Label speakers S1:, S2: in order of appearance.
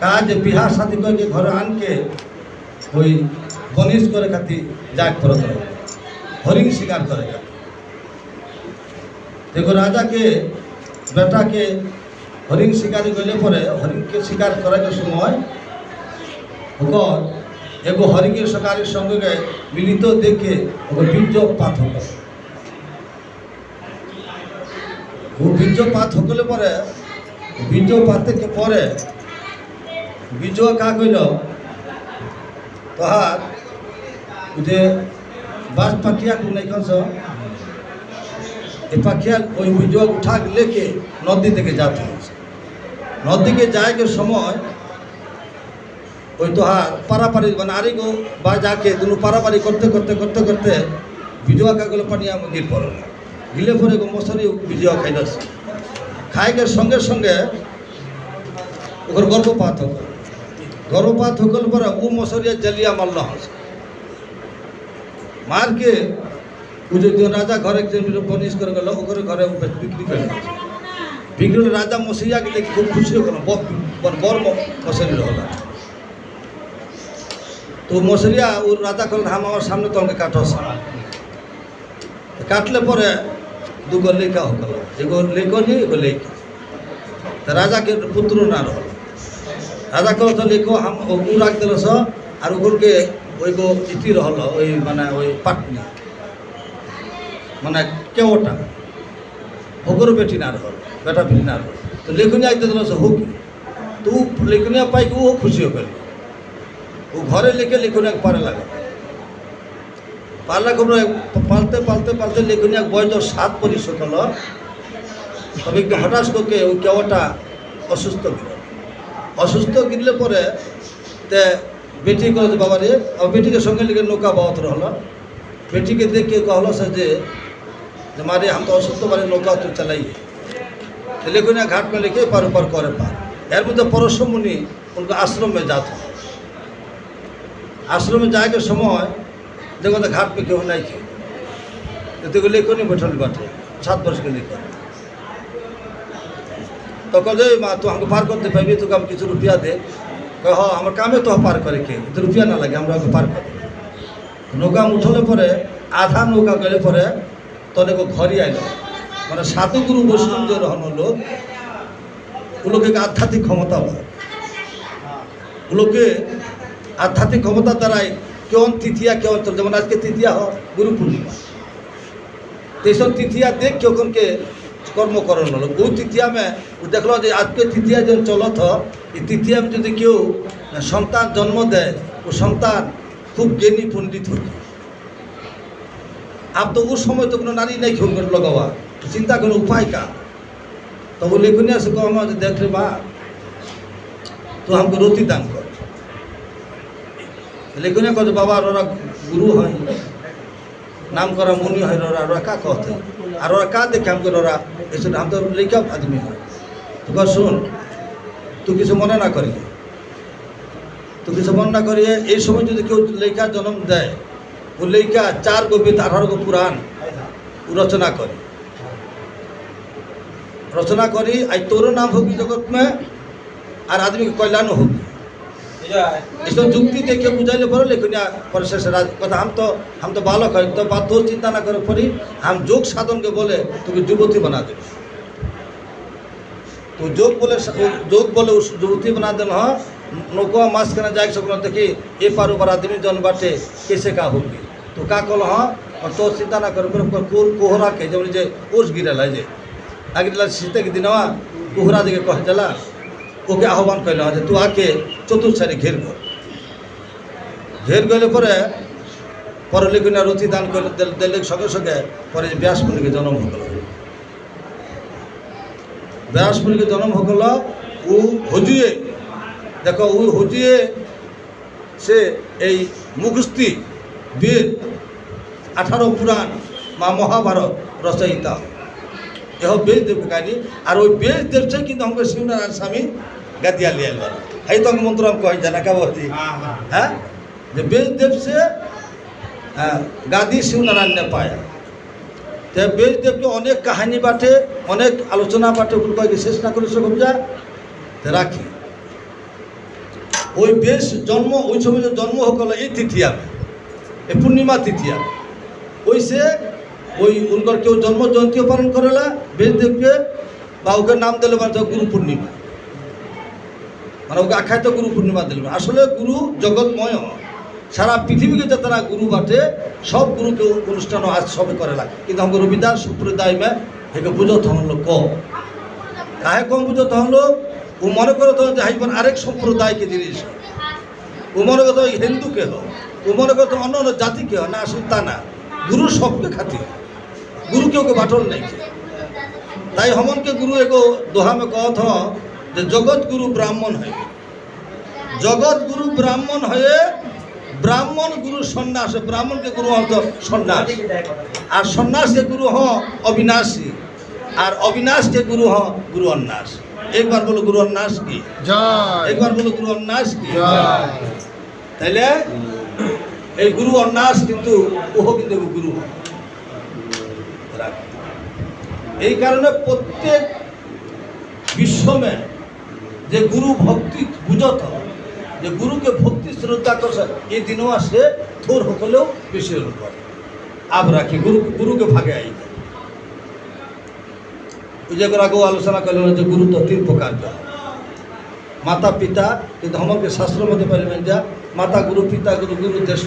S1: কাজ বিহা শাদি করে ঘরে আনকে ওই বনিশ করে খাতি যাক ফরত হরিণ শিকার করে দেখো রাজাকে, বেটাকে হরিণ শিকারি গেলে পরে হরিণকে শিকার করার সময় ওকর এগো হরিণের শিকারের সঙ্গে মিলিত দেখে ওকে বীর্যপাত হলো। ও বীর্যপাত হকলে পরে বীর্যপাত থেকে পরে বীর্য কা কইল তোহার যে বাস পাখিয়া কোন এখানস এই পাখিয়া ওই বীর্য উঠা লেকে নদী থেকে যাতে নদীকে যাইকে সময় ওই তোহার পারাপারি মানে আরি গো, বা যাকে দুনু পারাপারি করতে করতে করতে করতে বিজয়া কাগুলো পানিয়া গিল পড়ল গিলে পরে মশারি বিজয়া খাইলছে খাইকে সঙ্গে সঙ্গে ওর গর্ভপাত হোক গর্ভপাত হকল পরে ও মশারিয়া জ্বালিয়া মারল হাস। মারকে ও যে যে রাজা ঘরে বনিশ করে গেল ওখানে ঘরে বিক্রি করে। বিক্রি হলে রাজা মশাইয়াকে দেখে খুব খুশি হলো বড় মশারি হলো। তো মশরিয়া, ও রাজা করলেন হাম, আমার সামনে তোমাকে কাটো কাটলে পরে দুগো লেখা হল। এগো লেখো নি এগো লেখা। রাজাকে পুত্র না রহল। রাজা কল তো লেখো হাম রাখ দিল আর ওগুলোকে ওই গো ইতি রহল, ওই মানে ওই পাটনি। মানে কেওটা? ওগুলো বেটি না রহল, বেটা বেটি না রহল। তো লেখুনিয়া দিল স হুক তো লেখুনিয়া পাইকে ও খুশি হয়ে গেল। ও ঘরে লিখে লিখুন এক পারে লাগে পারলা খবর পালতে পালতে পালতে লিখুন এক বয়স সাত পরিশোধ হলো। তবে হঠাৎ করে ওই কেওয়াটা অসুস্থ গিল অসুস্থ গিরলে পরে তে বেটি কল বাবা রে আর বেটিকে সঙ্গে লিখে নৌকা বাবত হলো বেটিকে দেখে कहलो से जे যে মারে हम तो অসুস্থ মানে নৌকা তো চালাই लेकिन घाट में लिखे पार ऊपर करे पार এর মধ্যে পরশমণি उनको आश्रम में जाता आश्रम में जाए के समय देखो तो घाट पे केहू नहीं थे तो देखो लेको नहीं बैठल बाटे सात वर्ष के लेकर তখন যে, মা তো আমাকে পার করতে পারবি, তোকে আমি কিছু রুপিয়া দে। হ, আমার কামে তো পার করে কে? কিন্তু রুপিয়া না লাগে, আমরা পার করে। নৌকা উঠলে পরে, আধা নৌকা গেলে পরে তনেকে ঘরে আইল। মানে সাধুগুরু বৈষ্ণব যে রহন লোক ওগুলোকে আধ্যাত্মিক ক্ষমতা বলে। ওগুলোকে আধ্যাত্মিক ক্ষমতা দ্বারাই কেউ তৃতীয়া কেউ অন্তর, যেমন আজকে তৃতীয়া হ, গুরু পূর্ণিমা। তেসব তৃতীয়া দেখ কেউ কোনকে কর্মকরণ হলো বহু তৃতীয়ামে দেখল যে আজকে তৃতীয় যে চলত, এই তৃতীয়ামে যদি কেউ সন্তান জন্ম দেয়, ও সন্তান খুব জ্ঞানী পণ্ডিত হইল আর তো ওর সময় তো কোনো নারী নেই খেউ লগাওয়া। চিন্তা কোনো উপায় কা তো ও লেখনি আসে কম আমার দেখলে বা তো আমাকে রতি দান কর। লেখনি কত বাবা ওরা গুরু হয়, নাম করা মুনি হয় রা রা কা কথা? আর ওরা কা দেখে আমাকে ওরা এসে আব্দুল লিখা আদমি হয়। এবার শুন তু কিছু মনে না করি তো কিছু মনে না করিয়ে এই সময় যদি কেউ লেখা জন্ম দেয়, ও লেখা চার গভীর আঠারো গো পুরাণ রচনা করে। রচনা করি আর তোর নাম হোক জগৎ মে আর আদমি কল্যাণ হোক। এসব যুক্তিতে কেউ বুঝাইলে বড় লেখুনি পরে কথা আম তো আম তো বালক হয় তো বাধ্য চিন্তা না করে পড়ি। আম যোগ সাধনকে বলে তুমি যুবতী বানা দেব। তো যোগ বলে যোগ বলে যুবতী বানা দেন হ নৌকা মাঝখানে যাই সকল দেখি, এ পারু ওপার আদমি জন বাটে কেসে কা হোকি তো কা কল হ্যাঁ, হ তো চিন্তা না করে কোহরাকে যেমন যে ওষ গিরালা যে। আগে শীতে দিন হ্যাঁ, কোহরা দিকে কহে যেলা ওকে আহ্বান করল যে তুই আকে চতুর্থ সারি ঘের কর। ঘের গেলে পরে পরে লিখুন রথি দান করে দিলে সঙ্গে সঙ্গে পরে ব্যাস মুনিকে জন্ম হল। ব্যাস মুনিকে জন্ম হল ও হজিয়ে। দেখো ও হজিয়ে সে এই মুখস্থি বেদ আঠারো পুরাণ মা মহাভারত রচয়িতা। এহ বেশ দেব কাহিনী। আর ওই বেশ দেবছে কিন্তু আমাকে শিবনারায়ণ স্বামী ಗತಿಯಲ್ಲಿ ಎಲ್ಲ ಐತಂಗ ಮಂತ್ರ ಕೈ ಜನಕವತಿ হ্যাঁ যে বেশদেব সে হ্যাঁ, গাদি শিবনারায়ণ পায়। তে বেশদেবকে অনেক কাহিনী বাটে অনেক আলোচনা বাটে ওগুলো কয়েক শেষ না করে সেরকম রাখি। ওই বেশ জন্ম ওই সময় যে জন্ম হোক এই তিথি আমি এই পূর্ণিমা তিথি আমি ওই সে ওই উনকর কেউ জন্ম জয়ন্তীও পালন করেলা বেশদেবকে বা ওকে নাম দিলে মানে গুরু পূর্ণিমা। মানে ওকে আখ্যায়িত গুরু পূর্ণিমা দিল আসলে গুরু জগৎময় সারা পৃথিবীকে যে তারা গুরু বাটে, সব গুরুকে অনুষ্ঠান আজ সবে করেলা কিন্তু আমার রবিদাস সম্প্রদায় মে একে বুঝত হলো কম কাহে কম বুঝত হলো ও মনে করে তো যে হাইবার আরেক সম্প্রদায়কে জিনিস। ও মনে করতো ওই হিন্দুকে হোক ও মনে করতো অন্য অন্য জাতিকে হোক না আসলে তা না, গুরু সবকে খাতি গুরু কেউ বাটল নাই। তাই হমনকে গুরু এগো দোহামে কথ যে জগৎ গুরু ব্রাহ্মণ হয়ে। জগৎ গুরু ব্রাহ্মণ হয়ে ব্রাহ্মণ গুরু সন্ন্যাস ব্রাহ্মণকে গুরু অর্থ সন্ন্যাস। আর সন্ন্যাসকে গুরু হ অবিনাশী আর অবিনাশকে গুরু হ গুরু অন্যাস। একবার বলো গুরু অন্যাস কি? একবার বলো গুরু অন্যাস কি? তাইলে এই গুরু অন্যাস কিন্তু ওহ কিন্তু গুরু। এই কারণে প্রত্যেক বিশ্বমে যে গুরু ভক্তি বুঝত, যে গুরুকে ভক্তি শ্রদ্ধা করছে এই দিনও আসে, থোর হকলেও বেশি করে আব রাখি, গুরু, গুরুকে ভাগে আই যে আগেও আলোচনা করলেন যে গুরু তো তিন প্রকার। মাতা পিতা কিন্তু আমাকে শাস্ত্রের মধ্যে পাইলেন যা মাতা গুরু পিতা গুরু গুরু, জ্যেষ্ঠ